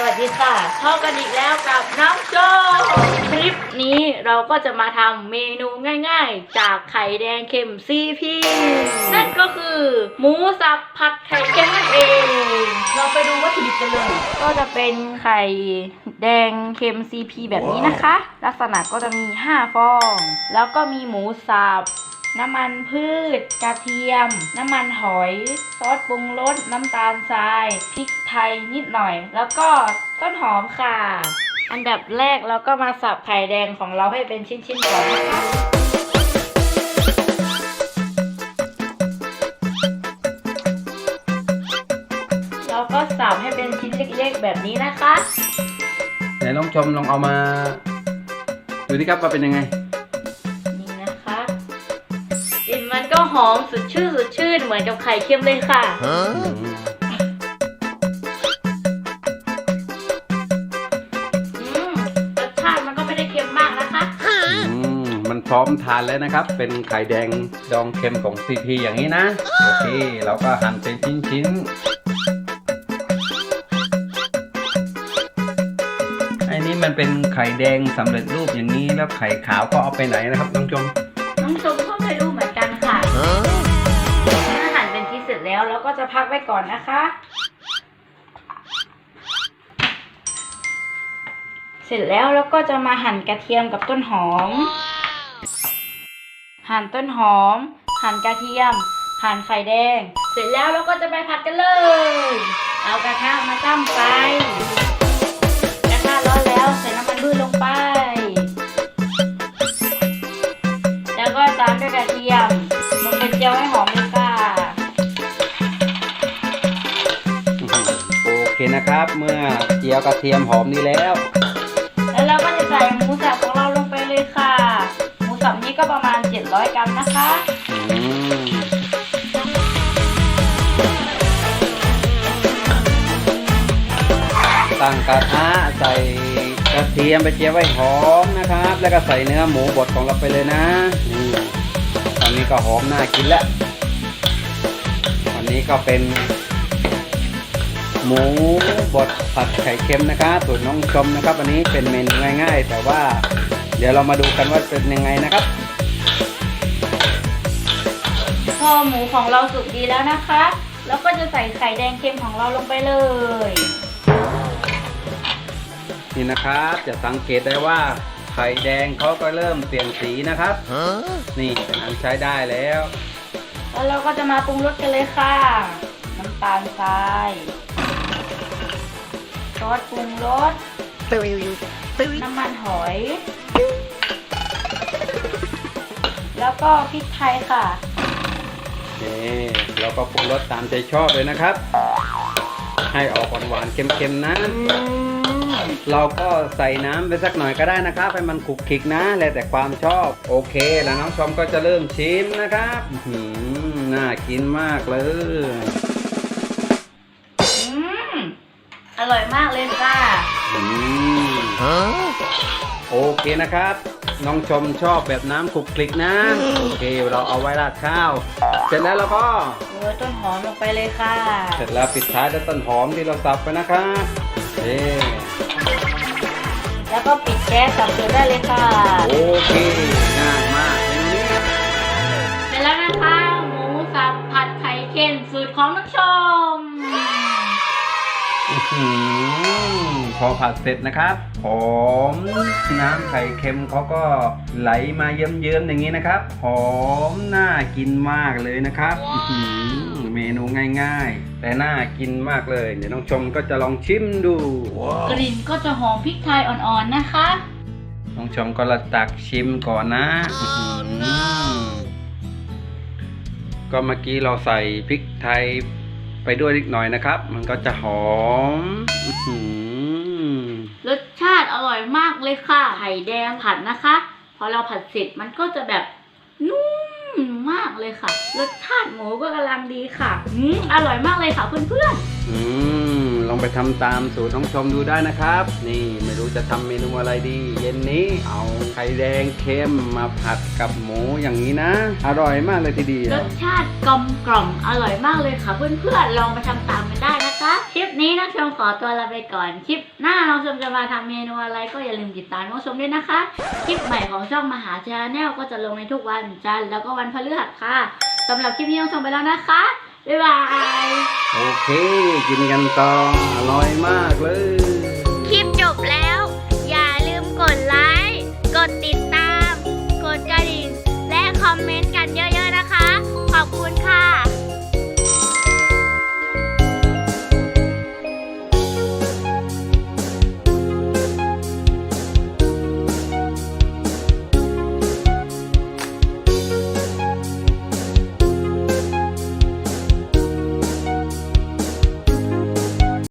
สวัสดีค่ะพบกันอีกแล้วกับน้องโจคลิปนี้เราก็จะมาทำเมนูง่ายๆ จากไข่แดงเค็มซีพีนั่นก็คือ หมูสับผัดไข่เค็มนั่นเอง เราไปดูวัตถุดิบกันเลย ก็จะเป็นไข่แดงเค็มซีพีแบบนี้นะคะ ลักษณะก็จะมี 5 ฟอง แล้วก็มีหมูสับ น้ำมันพืช กระเทียม น้ำมันหอย ซอสปรุงรส น้ำตาลทราย พริกไทยนิดหน่อย แล้วก็ต้นหอมค่ะ อันดับแรกเราก็มาสับไข่แดงของเราให้เป็นชิ้นๆก่อนนะคะเราก็สับให้เป็นชิ้นเล็กๆแบบนี้นะคะ ไหนลองชมลองเอามา ดูดิครับว่าเป็นยังไง กลิ่นมันก็หอมสดชื่นสดชื่นเหมือนกับไข่เค็มเลยค่ะอืมอืมรสชาติมันก็ไม่ได้เค็มมากนะคะ อืมมันพร้อมทานแล้วนะครับ เป็นไข่แดงดองเค็มของซีพีอย่างนี้นะ โอเค เราก็หั่นเป็นชิ้นๆไอ้นี่มันเป็นไข่แดงสำเร็จรูปอย่างนี้แล้วไข่ขาวก็เอาไปไหนนะครับน้องชม น้องชมก็ไม่รู้เหมือนกั แล้วเราก็จะพักไว้ก่อนนะคะ เสร็จแล้วเราก็จะมาหั่นกระเทียมกับต้นหอม หั่นต้นหอม หั่นกระเทียม หั่นไข่แดง เสร็จแล้วเราก็จะไปผัดกันเลย เอากระทะมาตั้งไฟกระทะร้อนแล้วใส่น้ำ เคนะครับ เมื่อเจียวกระเทียมหอมนี้แล้ว แล้วเราก็จะใส่หมูสับของเราลงไปเลยค่ะ หมูสับนี้ก็ประมาณ 700 กรัมนะคะอืมตั้งกระทะใส่กระเทียมไปเจียวไว้หอมนะครับ แล้วก็ใส่เนื้อหมูบดของเราไปเลยนะนี่ตอนนี้ก็หอมน่ากินแล้วอันนี้ก็เป็น หมูบดผัดไข่เค็มนะครับสูตรน้องชมนะครับอันนี้เป็นเมนูง่าย ๆ แต่ว่าเดี๋ยวเรามาดูกันว่าเป็นยังไงนะครับพอหมูของเราสุกดีแล้วนะคะ แล้วก็จะใส่ไข่แดงเค็มของเราลงไปเลย นี่นะครับจะสังเกตได้ว่าไข่แดงเขาก็เริ่มเปลี่ยนสีนะครับนี่อันใช้ได้แล้ว แล้วเราก็จะมาปรุงรสกันเลยค่ะ น้ำตาลทราย ซอสปรุงรสน้ำมันหอย แล้วก็พริกไทยค่ะ นี่เราก็ปรุงรสตามใจชอบเลยนะครับ ให้ออกหวานๆเค็มๆนะ เราก็ใส่น้ำไปสักหน่อยก็ได้นะครับ ให้มันขลุกขลิกนะ แล้วแต่ความชอบ โอเค แล้วน้องชมก็จะเริ่มชิมนะครับอื้อหือน่ากินมากเลย ร่อยมากเลยค่ะอืมโอเคนะครับ น้องชมชอบแบบน้ำคลุกคลิกนะ โอเค เราเอาไว้ราดข้าว เสร็จแล้วเราก็โรยต้นหอมลงไปเลยค่ะ เสร็จแล้วปิดท้ายด้วยต้นหอมที่เราสับไปนะครับเอ๊แล้วก็ปิดแก๊สสับเกลือได้เลยค่ะ โอเคง่ายมากเมนูนี้เสร็จแล้วนะคะ หมูสับผัดไข่เค็มสูตรของน้องชมอื้อหือ พอผัดเสร็จนะครับหอมน้ำไข่เค็มเขาก็ไหลมาเยิ้มๆอย่างนี้นะครับหอมน่ากินมากเลยนะครับอื้อหือเมนูง่ายๆ แต่น่ากินมากเลย เดี๋ยวน้องชมก็จะลองชิมดูกลิ่นก็จะหอมพริกไทยอ่อนๆนะคะน้องชมก็ละตักชิมก่อนนะอื้อหือก็เมื่อกี้เราใส่พริกไทย ไปด้วยนิดหน่อยนะครับ มันก็จะหอมอื้อหือรสชาติอร่อยมากเลยค่ะ ไข่แดงผัดนะคะ พอเราผัดเสร็จมันก็จะแบบนุ่มมากเลยค่ะ รสชาติหมูก็กำลังดีค่ะ อืมอร่อยมากเลยค่ะเพื่อนอืม ลองไปทำตามสูตรน้องชมดูได้นะครับ นี่ไม่รู้จะทำเมนูอะไรดี เย็นนี้เอาไข่แดงเค็มมาผัดกับหมูอย่างนี้นะ อร่อยมากเลยทีเดียๆรว สชาติกลมกล่อมอร่อยมากเลยค่ะเพื่อนๆลองไปทำตามกันได้นะคะ คลิปนี้น้องชมขอตัวลาไปก่อนคลิปหน้าน้องชมจะมาทำเมนูอะไรก็อย่าลืมติดตามน้องชมด้วยนะคะ คลิปใหม่ของช่องมหาชาแนลก็จะลงในทุกวันจันทร์แล้วก็วันพฤหัสค่ะสำหรับคลิปนี้น้องชมไปแล้วนะคะบ๊ายบาย เคกินกันต่ออร่อยมากเลย คลิปจบแล้ว อย่าลืมกดไลค์ กดติดตาม กดกระดิ่ง และคอมเมนต์กันเยอะๆนะคะ ขอบคุณ